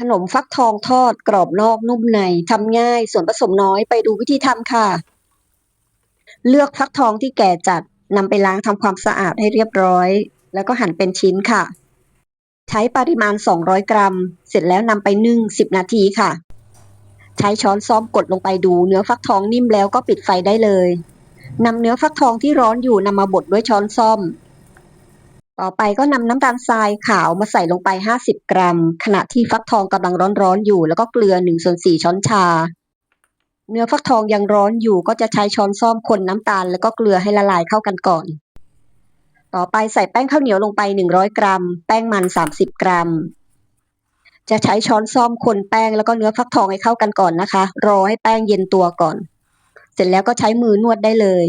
ขนมฟักทองทอดกรอบนอกนุ่มในทำง่ายส่วนผสมน้อยไปดูวิธีทำค่ะ เลือกฟักทองที่แก่จัดนำไปล้างทำความสะอาดให้เรียบร้อย แล้วก็หั่นเป็นชิ้นค่ะ ใช้ปริมาณ 200 กรัม เสร็จแล้วนำไปนึ่ง 10 นาทีค่ะ ใช้ช้อนซ้อมกดลงไปดูเนื้อฟักทองนิ่มแล้วก็ปิดไฟได้เลยนำเนื้อฟักทองที่ร้อนอยู่นำมาบดด้วยช้อนส้อม ต่อไปก็นำน้ำตาลทรายขาวมาใส่ลงไป 50 กรัม ขณะที่ฟักทองกำลังร้อนๆอยู่ แล้วก็เกลือ1ส่วน4ช้อนชา เนื้อฟักทองยังร้อนอยู่ก็จะใช้ช้อนส้อมคนน้ำตาล แล้วก็เกลือให้ละลายเข้ากันก่อน ต่อไปใส่แป้งข้าวเหนียวลงไป 100 กรัม แป้งมัน 30 กรัม จะใช้ช้อนส้อมคนแป้งแล้วก็เนื้อฟักทองให้เข้ากันก่อนนะคะ รอให้แป้งเย็นตัวก่อน เสร็จแล้วก็ใช้มือนวดได้เลย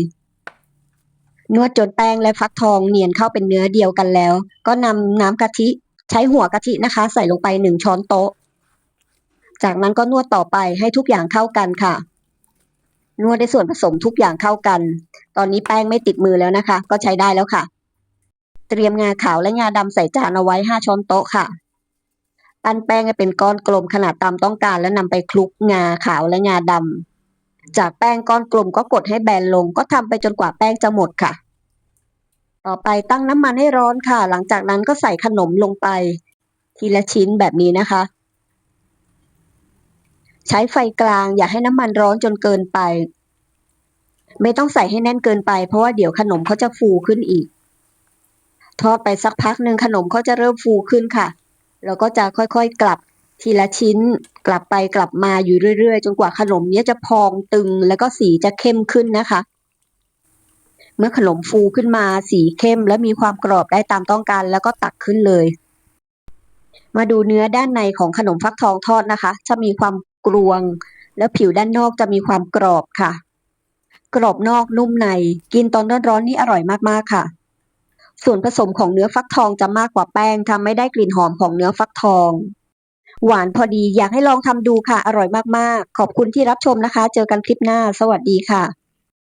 นวดจนแป้งและฟักทองเนียนเข้าเป็นเนื้อเดียวกันแล้ว ก็นำน้ำกะทิใช้หัวกะทินะคะ ใส่ลงไปหนึ่งช้อนโต๊ะ จากนั้นก็นวดต่อไปให้ทุกอย่างเข้ากันค่ะ นวดได้ส่วนผสมทุกอย่างเข้ากัน ตอนนี้แป้งไม่ติดมือแล้วนะคะ ก็ใช้ได้แล้วค่ะ เตรียมงาขาวและงาดำใส่จานเอาไว้ห้าช้อนโต๊ะค่ะ ปั้นแป้งให้เป็นก้อนกลมขนาดตามต้องการแล้วนำไปคลุกงาขาวและงาดำ จากแป้งก้อนกลมก็กดให้แบนลง ก็ทำไปจนกว่าแป้งจะหมดค่ะ ต่อไปตั้งน้ำมันให้ร้อนค่ะ หลังจากนั้นก็ใส่ขนมลงไป ทีละชิ้นแบบนี้นะคะ ใช้ไฟกลางอย่าให้น้ำมันร้อนจนเกินไป ไม่ต้องใส่ให้แน่นเกินไป เพราะว่าเดี๋ยวขนมเขาจะฟูขึ้นอีก ทอดไปสักพักหนึ่งขนมเขาจะเริ่มฟูขึ้นค่ะแล้วก็จะค่อยๆกลับ ทีละชิ้นกลับไปกลับมาอยู่เรื่อยๆ จนกว่าขนมเนี้ยจะพองตึงแล้วก็สีจะเข้มขึ้นนะคะ เมื่อขนมฟูขึ้นมาสีเข้มและมีความกรอบได้ตามต้องการแล้วก็ตักขึ้นเลย มาดูเนื้อด้านในของขนมฟักทองทอดนะคะ จะมีความกรวง แล้วผิวด้านนอกจะมีความกรอบค่ะ กรอบนอกนุ่มในกินตอนร้อนๆนี่อร่อยมากๆค่ะ ส่วนผสมของเนื้อฟักทองจะมากกว่าแป้งทำไม่ได้กลิ่นหอมของเนื้อฟักทอง หวานพอดีอยากให้ลองทำดูค่ะ อร่อยมากๆ ขอบคุณที่รับชมนะคะ เจอกันคลิปหน้า สวัสดีค่ะ